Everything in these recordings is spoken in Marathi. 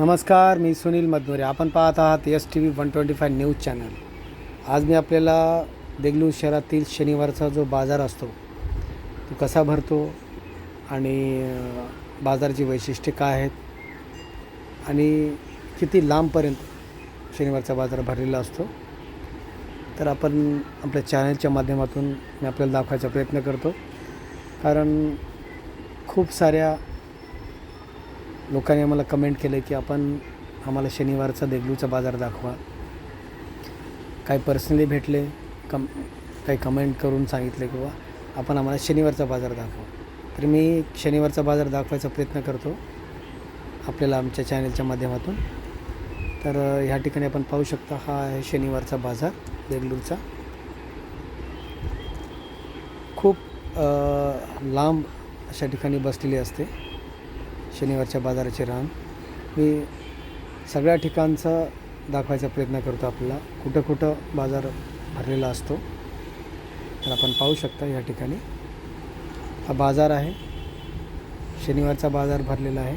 नमस्कार मी सुनील मधनुरे आपण पाहत आहात S T V one twenty five news channel आज मी आपल्याला देगलूर शहरातील शनिवारचा जो बाजार असतो तो कसा भरतो आणि बाजाराची वैशिष्ट्ये काय आहेत आणि किती लांबपर्यंत शनिवारचा बाजार भरलेला असतो तर आपण आपल्या चॅनलच्या माध्यमातून मी आपल्याला दाखवायचा प्रयत्न करतो. कारण खूप साऱ्या लोकांनी आम्हाला कमेंट केलं की आपण आम्हाला शनिवारचा देगलूचा बाजार दाखवा. काही पर्सनली भेटले कम काही कमेंट करून सांगितले किंवा आपण आम्हाला शनिवारचा बाजार दाखवा. तर मी शनिवारचा बाजार दाखवायचा प्रयत्न करतो आपल्याला आमच्या चॅनलच्या माध्यमातून. तर ह्या ठिकाणी आपण पाहू शकता हा आहे शनिवारचा बाजार देगलूरचा. खूप लांब अशा ठिकाणी बसलेली असते. शनिवारच्या बाजाराची रांग मी सगळ्या ठिकाणचा दाखवायचा प्रयत्न करतो आपल्याला. कुठं कुठं बाजार भरलेला असतो. तर आपण पाहू शकता या ठिकाणी. हा बाजार आहे. शनिवारचा बाजार भरलेला आहे.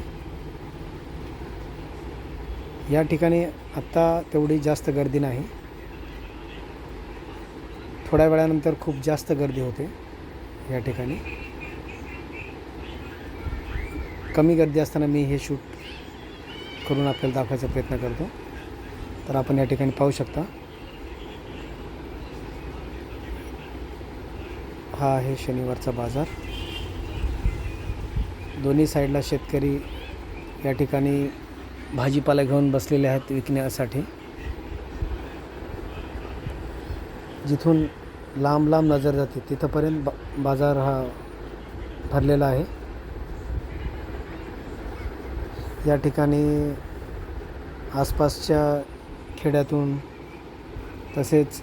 या ठिकाणी आत्ता तेवढी जास्त गर्दी नाही. थोड्या वेळानंतर खूप जास्त गर्दी होते या ठिकाणी. कमी गर्दी असताना मी हे शूट करून आपल्याला दाखवायचा प्रयत्न करतो. तर आपण या ठिकाणी पाहू शकता. हा आहे शनिवारचा बाजार. दोन्ही साईडला शेतकरी या ठिकाणी भाजीपाला घेऊन बसलेले आहेत विकण्यासाठी. जिथून लांब लांब नजर जाते तिथंपर्यंत बा बाजार हा भरलेला आहे. या ठिकाणी आसपासच्या खेड्यातून तसेच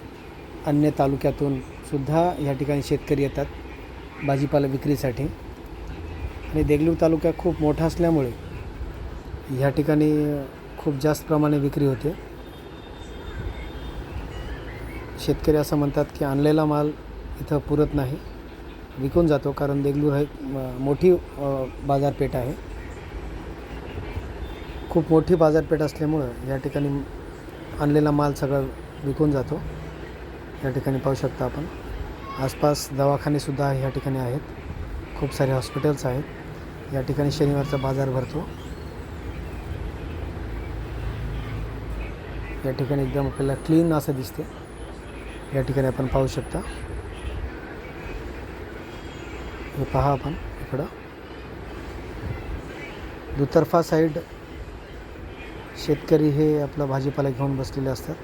अन्य तालुक्यातून सुद्धा या ठिकाणी शेतकरी येतात भाजीपाला विक्रीसाठी. आणि देगलूर तालुका खूप मोठा असल्यामुळे ह्या ठिकाणी खूप जास्त प्रमाणे विक्री होते. शेतकरी असं म्हणतात की आणलेला माल इथं पुरत नाही. विकून जातो कारण देगलूर हे मोठी बाजारपेठ आहे. खूप मोठी बाजारपेठ असल्यामुळं या ठिकाणी आणलेला माल सगळा विकून जातो. या ठिकाणी पाहू शकता आपण. आसपास दवाखानेसुद्धा ह्या ठिकाणी आहेत. खूप सारे हॉस्पिटल्स आहेत. या ठिकाणी शनिवारचा बाजार भरतो. या ठिकाणी एकदम आपल्याला क्लीन असं दिसते या ठिकाणी आपण पाहू शकता. हे पहा आपण इकडं. दुतर्फा साईड शेतकरी हे आपला भाजीपाला घेऊन बसलेले असतात.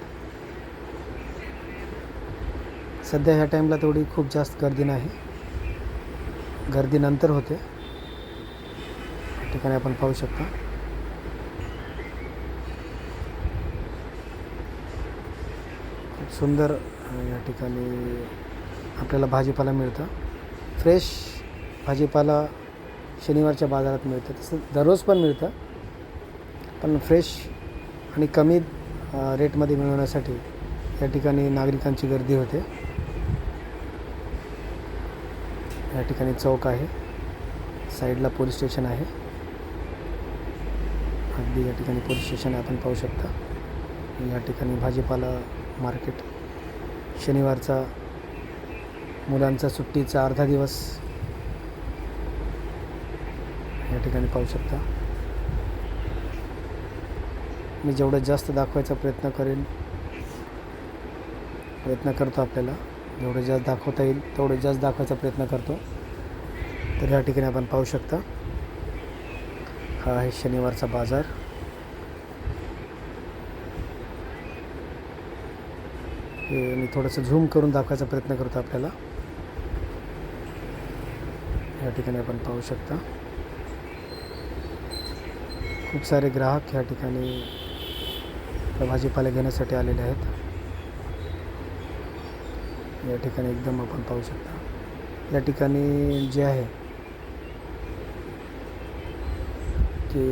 सध्या ह्या टाईमला तेवढी खूप जास्त गर्दी नाही. गर्दी नंतर होते. या ठिकाणी आपण पाहू शकता. खूप सुंदर या ठिकाणी आपल्याला भाजीपाला मिळतं. फ्रेश भाजीपाला शनिवारच्या बाजारात मिळतं. तसं दररोज पण मिळतं. पण फ्रेश आणि कमी रेटमध्ये मिळवण्यासाठी या ठिकाणी नागरिकांची गर्दी होते. या ठिकाणी चौक आहे. साईडला पोलीस स्टेशन आहे. अगदी या ठिकाणी पोलीस स्टेशन आपण पाहू शकता. या ठिकाणी भाजीपाला मार्केट. शनिवारचा मुलांचा सुट्टीचा अर्धा दिवस. या ठिकाणी पाहू शकता. मी जेवढं जास्त दाखवायचा प्रयत्न करेन प्रयत्न करतो आपल्याला. जेवढं जास्त दाखवता येईल तेवढं जास्त दाखवायचा प्रयत्न करतो. तर ह्या ठिकाणी आपण पाहू शकता हा आहे शनिवारचा बाजार. हे मी थोडंसं झूम करून दाखवायचा प्रयत्न करतो आपल्याला. या ठिकाणी आपण पाहू शकता. खूप सारे ग्राहक ह्या ठिकाणी भाजीपाला घेण्यासाठी आलेले आहेत. या ठिकाणी एकदम आपण पाहू शकता. या ठिकाणी जे आहे की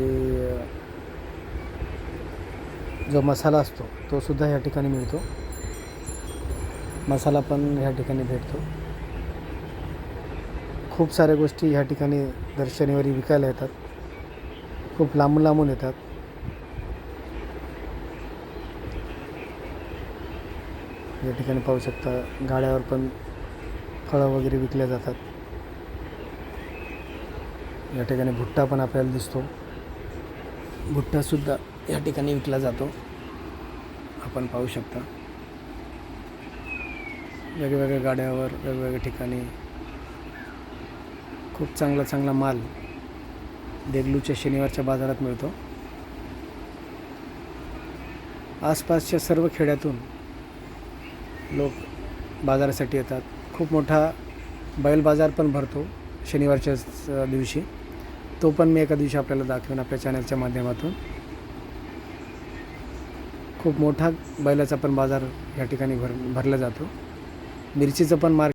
जो मसाला असतो तो सुद्धा या ठिकाणी मिळतो. मसाला पण ह्या ठिकाणी भेटतो. खूप साऱ्या गोष्टी ह्या ठिकाणी दर शनिवारी विकायला येतात. खूप लांबून लांबून येतात. या ठिकाणी पाहू शकता गाड्यावर पण फळं वगैरे विकल्या जातात. या ठिकाणी भुट्टा पण आपल्याला दिसतो. भुट्टासुद्धा या ठिकाणी विकला जातो. आपण पाहू शकता. वेगवेगळ्या गाड्यावर वेगवेगळ्या ठिकाणी खूप चांगला चांगला माल देगलूच्या शनिवारच्या बाजारात मिळतो. आसपासच्या सर्व खेड्यातून लोक बाजारासाठी येतात. खूप मोठा बैल बाजार पण भरतो शनिवारच्या दिवशी. तो पण मी एका दिवशी आपल्याला दाखवेन आपल्या चॅनलच्या माध्यमातून. खूप मोठा बैलाचा पण बाजार या ठिकाणी भर भरला जातो. मिरचीचं पण मार्केट